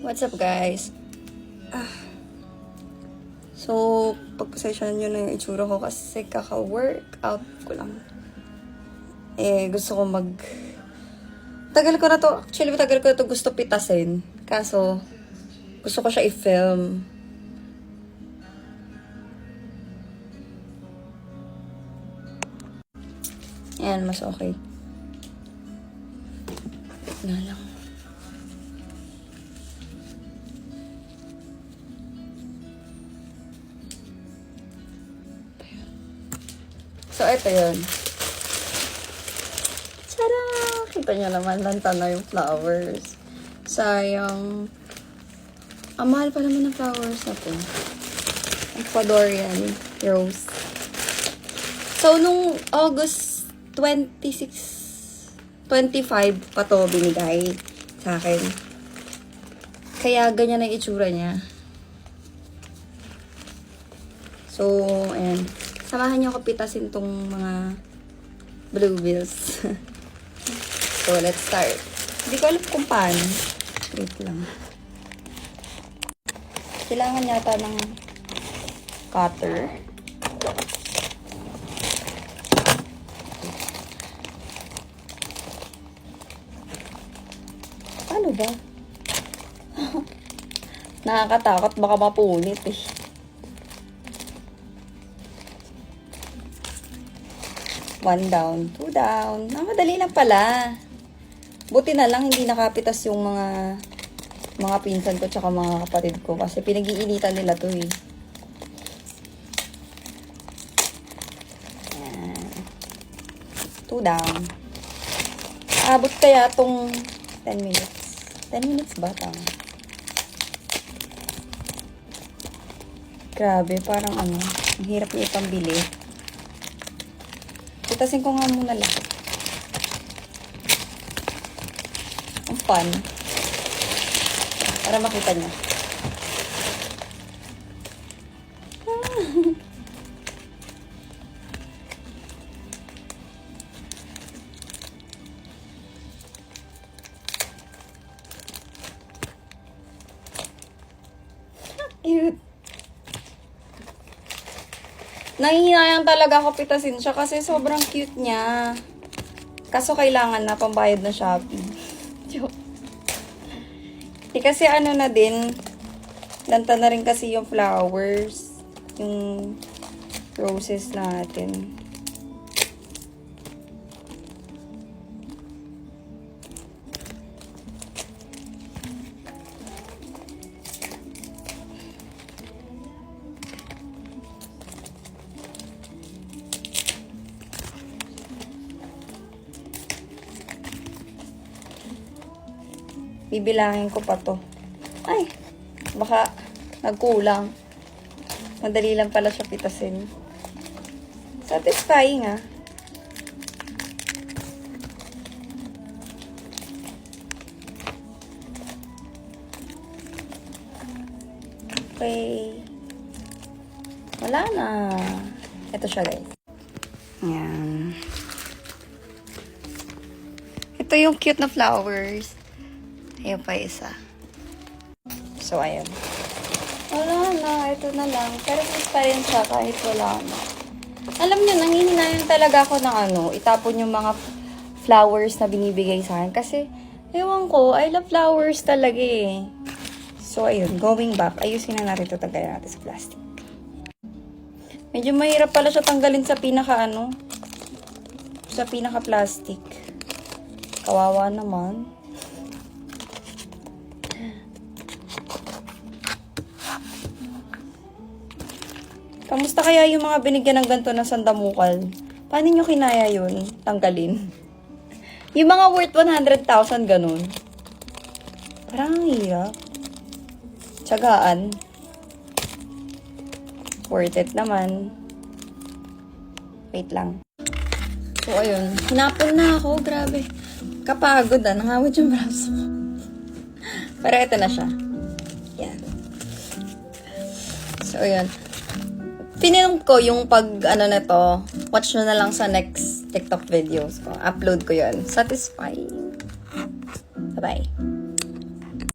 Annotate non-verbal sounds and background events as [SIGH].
What's up, guys? Ah. So, pagpasensyahan nyo na yung itsura ko kasi kaka-workout ko lang. Eh, gusto ko mag... Tagal ko na to, actually, tagal ko na to gusto pitasin. Kaso, gusto ko siya i-film. Ayan, mas okay. Na lang. So, ito yun. Tada! Kita nyo naman, lanta na yung flowers. Sayang. Ang mahal pa naman ng flowers na to. Ecuadorian rose. So, nung August 26, 25 pa to binigay sa akin. Kaya ganyan ang itsura niya. So, ayan. Samahan niyo ako pitasin tong mga bluebills. [LAUGHS] so, let's start. Hindi ko alam kung paano. Wait lang. Kailangan yata ng cutter. Paano ba? [LAUGHS] Nakakatakot baka mapunit eh. One down, two down. Ah, madali lang pala. Buti na lang hindi nakapitas yung mga mga pinsan ko tsaka mga kapatid ko kasi pinag-iinitan nila to eh. Ayan. Two down. Abot kaya tong 10 minutes. 10 minutes ba? Tama. Grabe, parang ano, ang hirap niya ipambili. Pitasin ko nga muna lahat. Ang fun. Para makita niya. [LAUGHS] Cute. Nangihinayang talaga ako pitasin siya kasi sobrang cute niya. Kaso kailangan na pambayad na Shopee. [LAUGHS] Joke. Eh, kasi ano na din, lanta na rin kasi yung flowers, yung roses natin. Bibilangin ko pa to. Ay, baka nagkulang. Madali lang pala siya pitasin. Satisfying ah. Okay. Wala na. Ito siya guys. Ayan. Ito yung cute na flowers. Ayun pa isa. So, ayan. Wala na. Ito na lang. Pero cute pa rin siya kahit wala na. Alam nyo, nanghihinayan talaga ako ng ano, itapon yung mga flowers na binibigay sa akin. Kasi, ewan ko, I love flowers talaga eh. So, ayun, going back, ayusin na natin ito, tanggalin natin sa plastic. Medyo mahirap pala siya tanggalin sa pinaka ano, sa pinaka plastic. Kawawa naman. Kamusta kaya yung mga binigyan ng ganito ng sandamukal? Paano nyo kinaya yun? Tanggalin. [LAUGHS] Yung mga worth 100,000 ganun. Parang ang hirap. Tsagaan. Worth it naman. Wait lang. So, ayun. Hinapon na ako. Grabe. Kapagod ah. Nangawit yung braso ko. [LAUGHS] Pero ito na siya. Yan. So, ayun. Pinilm ko yung pag, ano na to, watch nyo na lang sa next TikTok videos ko. Upload ko yun. Satisfying. Bye-bye.